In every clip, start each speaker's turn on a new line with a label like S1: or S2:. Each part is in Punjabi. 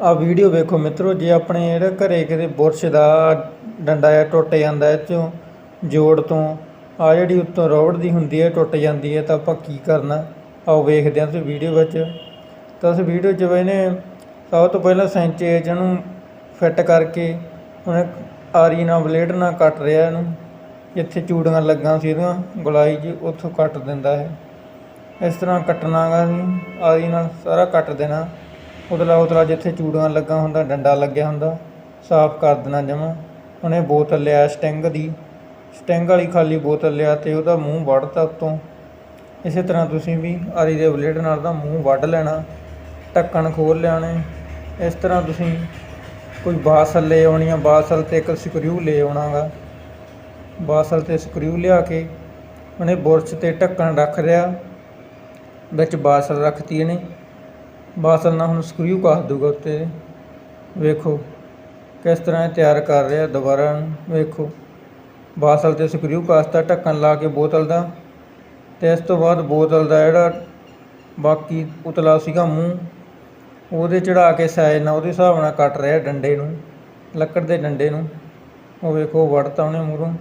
S1: ਆ ਵੀਡੀਓ ਵੇਖੋ ਮਿੱਤਰੋ, ਜੇ ਆਪਣੇ ਜਿਹੜਾ ਘਰੇ ਕਿਤੇ ਬੁਰਸ਼ ਦਾ ਡੰਡਾ ਆ ਟੁੱਟ ਜਾਂਦਾ ਇਹ ਚੋਂ ਜੋੜ ਤੋਂ ਆ ਜਿਹੜੀ ਉੱਤੋਂ ਰੋਡ ਦੀ ਹੁੰਦੀ ਹੈ, ਟੁੱਟ ਜਾਂਦੀ ਹੈ, ਤਾਂ ਆਪਾਂ ਕੀ ਕਰਨਾ? ਆਓ ਵੇਖਦੇ ਹਾਂ ਇਸ ਵੀਡੀਓ ਵਿੱਚ। ਤਾਂ ਇਸ ਵੀਡੀਓ 'ਚ ਇਹਨੇ ਸਭ ਤੋਂ ਪਹਿਲਾਂ ਸੈਂਚੇ ਚ ਨੂੰ ਫਿੱਟ ਕਰਕੇ ਉਹਨੇ ਆਰੀ ਨਾਲ ਬਲੇਡ ਨਾਲ ਕੱਟ ਰਿਹਾ ਇਹਨੂੰ। ਜਿੱਥੇ ਚੂੜੀਆਂ ਲੱਗਾ ਸੀ ਇਹਦੀਆਂ ਗੁਲਾਈ 'ਚ ਉੱਥੋਂ ਕੱਟ ਦਿੰਦਾ ਹੈ ਇਸ ਤਰ੍ਹਾਂ ਕੱਟਣਾ ਗਾ ਸੀ ਆਰੀ ਨਾਲ ਸਾਰਾ ਕੱਟ ਦੇਣਾ। ਉਤਲਾ ਉਤਲਾ ਜਿੱਥੇ ਚੂੜਾਂ ਲੱਗਾ ਹੁੰਦਾ, ਡੰਡਾ ਲੱਗਿਆ ਹੁੰਦਾ, ਸਾਫ਼ ਕਰ ਦੇਣਾ ਜਮਾਂ। ਉਹਨੇ ਬੋਤਲ ਲਿਆ ਸਟਿੰਗ ਦੀ। ਸਟਿੰਗ ਵਾਲੀ ਖਾਲੀ ਬੋਤਲ ਲਿਆ ਤੇ ਉਹਦਾ ਮੂੰਹ ਵੱਢਤਾ ਉੱਤੋਂ। ਇਸੇ ਤਰ੍ਹਾਂ ਤੁਸੀਂ ਵੀ ਆਰੀ ਦੇ ਬਲੇਡ ਨਾਲ ਉਹਦਾ ਮੂੰਹ ਵੱਢ ਲੈਣਾ, ਢੱਕਣ ਖੋਲ ਲਿਆਣੇ ਇਸ ਤਰ੍ਹਾਂ ਤੁਸੀਂ ਕੋਈ ਬਾਸਲ ਲੈ ਆਉਣੀ ਆ, ਬਾਸਲ ਤੇ ਇੱਕ ਸਕਰੂ ਲੈ ਆਉਣਾ ਗਾ ਬਾਸਲ ਤੇ ਸਕਰੂ ਲਿਆ ਕੇ ਉਹਨੇ ਬੁਰਸ਼ ਤੇ ਢੱਕਣ ਰੱਖ ਰਿਹਾ। ਵਿੱਚ ਬਾਸਲ ਰੱਖਤੀ ਇਹਨੇ। ਬਾਸਲ ਨਾਲ ਹੁਣ ਸਕਰੂ ਕੱਸ ਦੂਗਾ ਉੱਤੇ। ਵੇਖੋ ਕਿਸ ਤਰ੍ਹਾਂ ਤਿਆਰ ਕਰ ਰਿਹਾ ਦੁਬਾਰਾ ਵੇਖੋ ਬਾਸਲ ਤੇ ਸਕਰੂ ਕੱਸਤਾ ਢੱਕਣ ਲਾ ਕੇ ਬੋਤਲ ਦਾ। ਤੇ ਇਸ ਤੋਂ ਬਾਅਦ ਬੋਤਲ ਦਾ ਜਿਹੜਾ ਬਾਕੀ ਉਤਲਾ ਸੀਗਾ ਮੂੰਹ, ਉਹਦੇ ਚੜਾ ਕੇ ਸਾਈਜ਼ ਨਾਲ ਉਹਦੇ ਹਿਸਾਬ ਨਾਲ ਕੱਟ ਰਿਹਾ ਡੰਡੇ ਨੂੰ, ਲੱਕੜ ਦੇ ਡੰਡੇ ਨੂੰ। ਉਹ ਵੇਖੋ ਵੜਤਾ ਉਹਨੇ ਮੂਹਰੋਂ।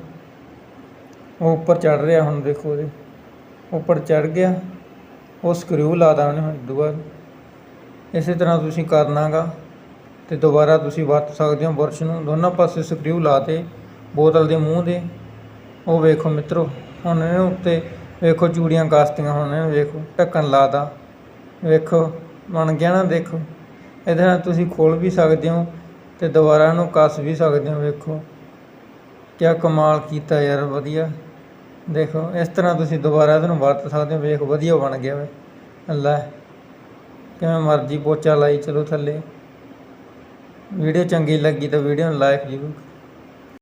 S1: ਉਹ ਉੱਪਰ ਚੜ ਰਿਹਾ ਹੁਣ ਦੇਖੋ ਉਹਦੇ। ਉੱਪਰ ਚੜ ਗਿਆ। ਉਹ ਸਕਰੂ ਲਾਦਾ ਉਹਨੇ ਹੁਣ ਦੁਬਾਰਾ ਇਸੇ ਤਰ੍ਹਾਂ ਤੁਸੀਂ ਕਰਨਾਗਾ ਤੇ ਦੁਬਾਰਾ ਤੁਸੀਂ ਵਰਤ ਸਕਦੇ ਹੋ ਬੁਰਸ਼ ਨੂੰ। ਦੋਨਾਂ ਪਾਸੇ ਸਕਰੂ ਲਾਤੇ ਬੋਤਲ ਦੇ ਮੂੰਹ ਦੇ। ਉਹ ਵੇਖੋ ਮਿੱਤਰੋ, ਹੁਣ ਇਹਦੇ ਉੱਤੇ ਵੇਖੋ ਚੂੜੀਆਂ ਕਾਸਤੀਆਂ, ਹੁਣ ਇਹਨੂੰ ਵੇਖੋ, ਢੱਕਣ ਲਾਤਾ ਵੇਖੋ, ਬਣ ਗਿਆ ਨਾ, ਦੇਖੋ। ਇਹਦੇ ਨਾਲ ਤੁਸੀਂ ਖੋਲ ਵੀ ਸਕਦੇ ਹੋ ਤੇ ਦੁਬਾਰਾ ਇਹਨੂੰ ਕੱਸ ਵੀ ਸਕਦੇ ਹੋ, ਵੇਖੋ। ਕਿਆ ਕਮਾਲ ਕੀਤਾ ਯਾਰ, ਵਧੀਆ। ਦੇਖੋ, ਇਸ ਤਰ੍ਹਾਂ ਤੁਸੀਂ ਦੁਬਾਰਾ ਇਹਨੂੰ ਵਰਤ ਸਕਦੇ ਹੋ, ਵੇਖ, ਵਧੀਆ ਬਣ ਗਿਆ ਵੇ। ਅੱਲਾ। ਕਿਵੇਂ ਮਰਜ਼ੀ ਪੋਚਾ ਲਾਈ ਚਲੋ ਥੱਲੇ। ਵੀਡੀਓ ਚੰਗੀ ਲੱਗੀ ਤਾਂ ਵੀਡੀਓ ਨੂੰ ਲਾਈਕ ਜ਼ਰੂਰ